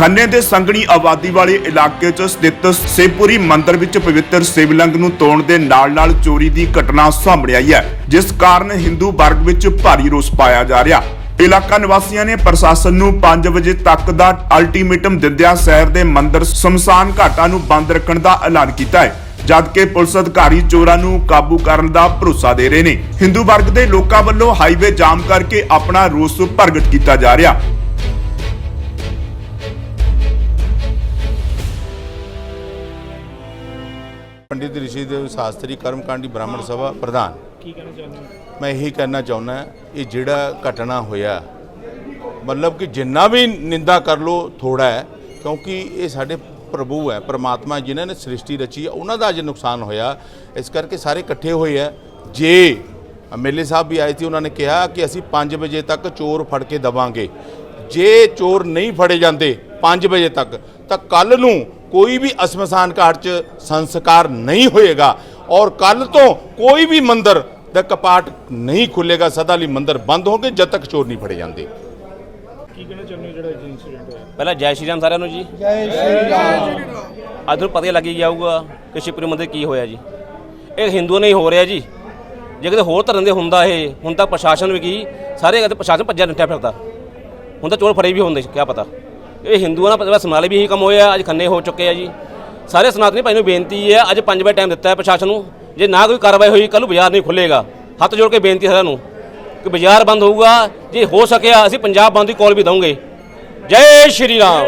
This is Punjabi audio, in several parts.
ਖੰਨੇ ਦੇ ਸੰਗਣੀ ਆਬਾਦੀ ਵਾਲੇ ਇਲਾਕੇ 'ਚ ਸਥਿਤ ਸੇਪੁਰੀ ਮੰਦਿਰ ਵਿੱਚ ਪਵਿੱਤਰ ਸ਼ਿਵਲਿੰਗ ਨੂੰ ਤੋੜਨ ਦੇ ਨਾਲ-ਨਾਲ ਚੋਰੀ ਦੀ ਘਟਨਾ ਸਾਹਮਣੇ ਆਈ ਹੈ, ਜਿਸ ਕਾਰਨ ਹਿੰਦੂ ਵਰਗ ਵਿੱਚ ਭਾਰੀ ਰੋਸ ਪਾਇਆ ਜਾ ਰਿਹਾ। ਇਲਾਕਾ ਨਿਵਾਸੀਆਂ ਨੇ ਪ੍ਰਸ਼ਾਸਨ ਨੂੰ 5 ਵਜੇ ਤੱਕ ਦਾ ਅਲਟੀਮੇਟਮ ਦਿੰਦਿਆਂ ਸ਼ਹਿਰ ਦੇ ਮੰਦਿਰ ਸ਼ਮਸ਼ਾਨ ਘਾਟਾਂ ਨੂੰ ਬੰਦ ਰੱਖਣ ਦਾ ਐਲਾਨ ਕੀਤਾ ਹੈ, ਜਦਕਿ ਪੁਲਿਸ ਅਧਿਕਾਰੀ ਚੋਰਾਂ ਨੂੰ ਕਾਬੂ ਕਰਨ ਦਾ ਭਰੋਸਾ ਦੇ ਰਹੇ ਨੇ। ਹਿੰਦੂ ਵਰਗ ਦੇ ਲੋਕਾਂ ਵੱਲੋਂ ਹਾਈਵੇ ਜਾਮ ਕਰਕੇ ਆਪਣਾ ਰੋਸ ਪ੍ਰਗਟ ਕੀਤਾ ਜਾ ਰਿਹਾ। ਪੰਡਿਤ ਰਿਸ਼ੀਦੇਵ ਸ਼ਾਸਤਰੀ ਕਰਮਕਾਂਡੀ ਬ੍ਰਾਹਮਣ ਸਭਾ ਪ੍ਰਧਾਨ। ਕੀ ਕਹਿਣਾ ਚਾਹੁੰਦੇ ਹੋ? ਮੈਂ ਇਹੀ ਕਹਿਣਾ ਚਾਹੁੰਦਾ ਇਹ ਜਿਹੜਾ ਘਟਨਾ ਹੋਇਆ ਮਤਲਬ ਕਿ ਜਿੰਨਾ ਵੀ ਨਿੰਦਾ ਕਰ ਲੋ ਥੋੜਾ ਹੈ ਕਿਉਂਕਿ ਇਹ ਸਾਡੇ ਪ੍ਰਭੂ ਹੈ ਪ੍ਰਮਾਤਮਾ ਜਿਨ੍ਹਾਂ ਨੇ ਸ੍ਰਿਸ਼ਟੀ ਰਚੀ ਹੈ ਉਹਨਾਂ ਦਾ ਅੱਜ ਨੁਕਸਾਨ ਹੋਇਆ। ਇਸ ਕਰਕੇ ਸਾਰੇ ਇਕੱਠੇ ਹੋਏ ਹੈ। ਜੇ ਐਮਐਲਏ ਸਾਹਿਬ ਵੀ ਆਏ ਸੀ ਉਹਨਾਂ ਨੇ ਕਿਹਾ ਕਿ ਅਸੀਂ 5 ਵਜੇ ਤੱਕ ਚੋਰ ਫੜ ਕੇ ਦਵਾਂਗੇ। ਜੇ ਚੋਰ ਨਹੀਂ ਫੜੇ ਜਾਂਦੇ 5 ਵਜੇ ਤੱਕ ਤਾਂ ਕੱਲ ਨੂੰ ਕੋਈ ਵੀ ਅਸਮਸਾਨ ਘਾਟ 'ਚ ਸੰਸਕਾਰ ਨਹੀਂ ਹੋਏਗਾ। ਔਰ ਕੱਲ ਤੋਂ ਕੋਈ ਵੀ ਮੰਦਰ ਦਾ ਕਪਾਟ ਨਹੀਂ ਖੁੱਲੇਗਾ ਸਦਾ ਲਈ ਮੰਦਰ ਬੰਦ ਹੋਣਗੇ ਜਦ ਤੱਕ ਚੋਰ ਨਹੀਂ ਫੜੇ ਜਾਂਦੇ। ਕੀ ਕਹਿਣਾ ਚਾਹੁੰਦੇ ਹੋ ਜਿਹੜਾ ਇਨਸੀਡੈਂਟ ਹੋਇਆ? ਪਹਿਲਾਂ ਜੈ ਸ਼੍ਰੀ ਰਾਮ ਸਾਰਿਆਂ ਨੂੰ ਜੀ। ਜੈ ਸ਼੍ਰੀ ਰਾਮ। ਅੱਜ ਨੂੰ ਪਤਾ ਹੀ ਲੱਗ ਹੀ ਜਾਊਗਾ ਕਿ ਸ਼ਿਵਪੁਰੀ ਮੰਦਿਰ ਕੀ ਹੋਇਆ ਜੀ। ਇਹ ਹਿੰਦੂਆਂ ਨੇ ਹੀ ਰਿਹਾ ਜੀ। ਜੇ ਕਿਤੇ ਹੋਰ ਧਰਮ ਦੇ ਹੁੰਦਾ ਇਹ ਹੁਣ ਤਾਂ ਪ੍ਰਸ਼ਾਸਨ ਵੀ ਕੀ ਸਾਰੇ ਪ੍ਰਸ਼ਾਸਨ ਭੱਜਿਆ ਨੱਠਿਆ ਫਿਰਦਾ। ਹੁਣ ਤਾਂ ਚੋਰ ਫੜੇ ਵੀ ਹੁੰਦੇ ਕੀ ਪਤਾ। ਇਹ ਹਿੰਦੂਆਂ ਨਾਲ ਸਮਨਾਲੇ ਵੀ ਇਹੀ ਕੰਮ ਹੋਇਆ ਅੱਜ ਖੰਨੇ ਹੋ ਚੁੱਕੇ ਆ ਜੀ। ਸਾਰੇ ਸਨਾਤਨੀ ਭਾਈ ਨੂੰ ਬੇਨਤੀ ਹੈ ਅੱਜ 5 ਵਜੇ ਟਾਈਮ ਦਿੱਤਾ ਹੈ ਪ੍ਰਸ਼ਾਸਨ ਨੂੰ। ਜੇ ਨਾ ਕੋਈ ਕਾਰਵਾਈ ਹੋਈ ਕੱਲ ਨੂੰ ਬਾਜ਼ਾਰ ਨਹੀਂ ਖੁੱਲੇਗਾ ਹੱਥ ਜੋੜ ਕੇ ਬੇਨਤੀ ਹੈ ਸਾਰਿਆਂ ਨੂੰ ਕਿ ਬਾਜ਼ਾਰ ਬੰਦ ਹੋਊਗਾ। ਜੇ ਹੋ ਸਕਿਆ ਅਸੀਂ ਪੰਜਾਬ ਬੰਦ ਦੀ ਕਾਲ ਵੀ ਦਵਾਂਗੇ ਜੈ ਸ਼੍ਰੀ ਰਾਮ।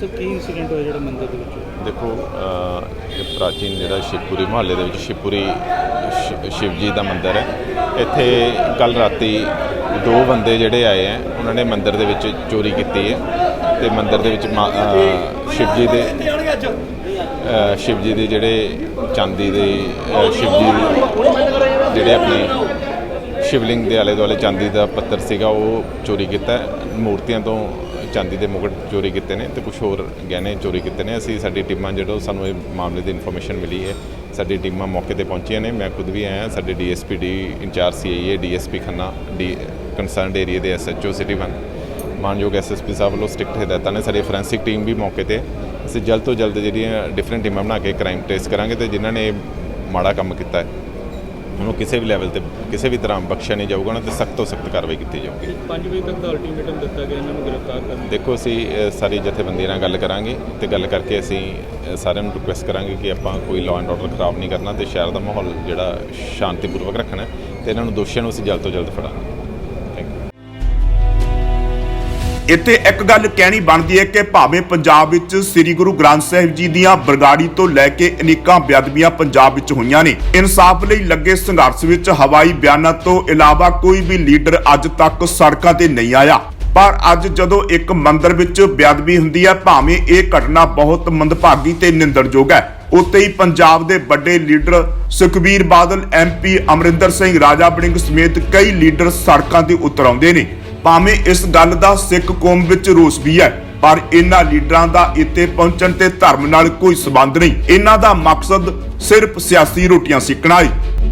ਸਰ ਕੀ ਇਨਸੀਡੈਂਟ ਹੋਇਆ ਜਿਹੜਾ ਮੰਦਿਰ ਦੇ ਵਿੱਚ? ਦੇਖੋ ਇਹ ਪ੍ਰਾਚੀਨ ਜਿਹੜਾ ਸ਼ਿਵਪੁਰੀ ਮੁਹੱਲੇ ਦੇ ਵਿੱਚ ਸ਼ਿਵਪੁਰੀ ਸ਼ਿ- ਸ਼ਿਵ ਜੀ ਦਾ ਮੰਦਿਰ ਹੈ। ਇੱਥੇ ਕੱਲ ਰਾਤੀ ਦੋ ਬੰਦੇ ਜਿਹੜੇ ਆਏ ਹੈ ਉਹਨਾਂ ਨੇ ਮੰਦਿਰ ਦੇ ਵਿੱਚ ਚੋਰੀ ਕੀਤੀ ਹੈ ਤੇ ਮੰਦਿਰ ਦੇ ਵਿੱਚ ਮਾ- ਅਹ, ਸ਼ਿਵ ਜੀ ਦੇ ਅਹ, ਸ਼ਿਵ ਜੀ ਦੇ ਜਿਹੜੇ ਚਾਂਦੀ ਦੇ ਅਹ, ਸ਼ਿਵ ਜੀ ਜਿਹੜੇ ਆਪਣੇ ਸ਼ਿਵਲਿੰਗ ਦੇ ਆਲੇ ਦੁਆਲੇ ਚਾਂਦੀ ਦਾ ਪੱਤਰ ਸੀਗਾ ਉਹ ਚੋਰੀ ਕੀਤਾ ਮੂਰਤੀਆਂ ਤੋਂ ਚਾਂਦੀ ਦੇ ਮੁਕਟ ਚੋਰੀ ਕੀਤੇ ਨੇ ਤੇ ਕੁਝ ਹੋਰ ਗਹਿਣੇ ਚੋਰੀ ਕੀਤੇ ਨੇ। ਅਸੀਂ ਸਾਡੀ ਟੀਮਾਂ ਜਿਹੜੋ ਸਾਨੂੰ ਇਹ ਮਾਮਲੇ ਦੀ ਇਨਫੋਰਮੇਸ਼ਨ ਮਿਲੀ ਹੈ। ਸਾਡੀ ਟੀਮਾਂ ਮੌਕੇ ਤੇ ਪਹੁੰਚੀਆਂ ਨੇ। ਮੈਂ ਖੁਦ ਵੀ ਆਇਆ ਸਾਡੇ DSP the incharge CIA DSP Khanna the concerned area ਦੇ ਐਸਐਚਓ ਸਿਟੀ 1 ਮਾਨਯੋਗ ਐਸਐਸਪੀ ਸਾਹਿਬ ਵੱਲੋਂ ਸਟ੍ਰਿਕਟ ਹਦਾਇਤਾਂ ਨੇ। ਸਾਡੀ ਫੋਰੈਂਸਿਕ ਟੀਮ ਵੀ ਮੌਕੇ ਤੇ ਅਸੀਂ ਜਲਦ ਤੋਂ ਜਲਦ ਜਿਹੜੀਆਂ ਡਿਫਰੈਂਟ ਟੀਮਾਂ ਬਣਾ ਕੇ ਕ੍ਰਾਈਮ ਟ੍ਰੇਸ ਕਰਾਂਗੇ ਤੇ ਜਿਨ੍ਹਾਂ ਨੇ ਮਾੜਾ ਕੰਮ ਕੀਤਾ ਹੈ ਉਹਨੂੰ ਕਿਸੇ ਵੀ ਲੈਵਲ ਤੇ ਕਿਸੇ ਵੀ ਤਰ੍ਹਾਂ ਬਖਸ਼ਿਆ ਨਹੀਂ ਜਾਊਗਾ ਉਹਨਾਂ ਤੇ ਸਖਤ ਤੋਂ ਸਖਤ ਕਾਰਵਾਈ ਕੀਤੀ ਜਾਊਗੀ। 5 ਵਜੇ ਤੱਕ ਦਾ ਅਲਟੀਮੇਟਮ ਦਿੱਤਾ ਗਿਆ ਇਹਨਾਂ ਨੂੰ ਗ੍ਰਿਫਤਾਰ ਕਰਨ ਦੇਖੋ ਅਸੀਂ ਸਾਰੀ ਜਥੇਬੰਦੀ ਨਾਲ ਗੱਲ ਕਰਾਂਗੇ ਤੇ ਗੱਲ ਕਰਕੇ ਅਸੀਂ ਸਾਰਿਆਂ ਨੂੰ ਰਿਕੁਐਸਟ ਕਰਾਂਗੇ ਕਿ ਆਪਾਂ ਕੋਈ ਲਾਅ ਐਂਡ ਆਰਡਰ ਖਰਾਬ ਨਹੀਂ ਕਰਨਾ ਤੇ ਸ਼ਹਿਰ ਦਾ ਮਾਹੌਲ ਜਿਹੜਾ ਸ਼ਾਂਤੀਪੂਰਵਕ ਰੱਖਣਾ ਤੇ ਇਹਨਾਂ ਨੂੰ ਦੋਸ਼ੀਆਂ ਨੂੰ ਅਸੀਂ ਜਲਦ ਤੋਂ ਜਲਦ ਫੜਾਂਗੇ। ਇੱਥੇ ਇੱਕ ਗੱਲ ਕਹਿਣੀ ਬਣਦੀ ਹੈ ਕਿ ਭਾਵੇਂ ਪੰਜਾਬ ਵਿੱਚ ਸ੍ਰੀ ਗੁਰੂ ਗ੍ਰੰਥ ਸਾਹਿਬ ਜੀ ਦੀਆਂ ਬਰਗਾੜੀ ਤੋਂ ਲੈ ਕੇ ਅਨੇਕਾਂ ਬੇਅਦਬੀਆਂ ਪੰਜਾਬ ਵਿੱਚ ਹੋਈਆਂ ਨੇ, ਇਨਸਾਫ ਲਈ ਲੱਗੇ ਸੰਘਰਸ਼ ਵਿੱਚ ਹਵਾਈ ਬਿਆਨਾਂ ਤੋਂ ਇਲਾਵਾ ਕੋਈ ਵੀ ਲੀਡਰ ਅੱਜ ਤੱਕ ਸੜਕਾਂ ਤੇ ਨਹੀਂ ਆਇਆ। ਪਰ ਅੱਜ ਜਦੋਂ ਇੱਕ ਮੰਦਿਰ ਵਿੱਚ ਬੇਅਦਬੀ ਹੁੰਦੀ ਹੈ, ਭਾਵੇਂ ਇਹ ਘਟਨਾ ਬਹੁਤ ਮੰਦਭਾਗੀ ਤੇ ਨਿੰਦਣਯੋਗ ਹੈ। ਉੱਤੇ ਹੀ ਪੰਜਾਬ ਦੇ ਵੱਡੇ ਲੀਡਰ ਸੁਖਬੀਰ ਬਾਦਲ ਐਮਪੀ ਅਮਰਿੰਦਰ ਸਿੰਘ, ਰਾਜਾ ਬੜਿੰਗ ਸਮੇਤ ਕਈ ਲੀਡਰ ਸੜਕਾਂ ਤੇ ਉਤਰ ਆਉਂਦੇ ਨੇ। ਭਾਵੇਂ ਇਸ ਗੱਲ ਦਾ ਸਿੱਖ ਕੌਮ ਵਿੱਚ ਰੋਸ ਵੀ ਹੈ, ਪਰ ਇਹਨਾਂ ਲੀਡਰਾਂ ਦਾ ਇੱਥੇ ਪਹੁੰਚਣ ਤੇ ਧਰਮ ਨਾਲ ਕੋਈ ਸਬੰਧ ਨਹੀਂ। ਇਹਨਾਂ ਦਾ ਮਕਸਦ ਸਿਰਫ ਸਿਆਸੀ ਰੋਟੀਆਂ ਸਿੱਕਣਾ ਹੈ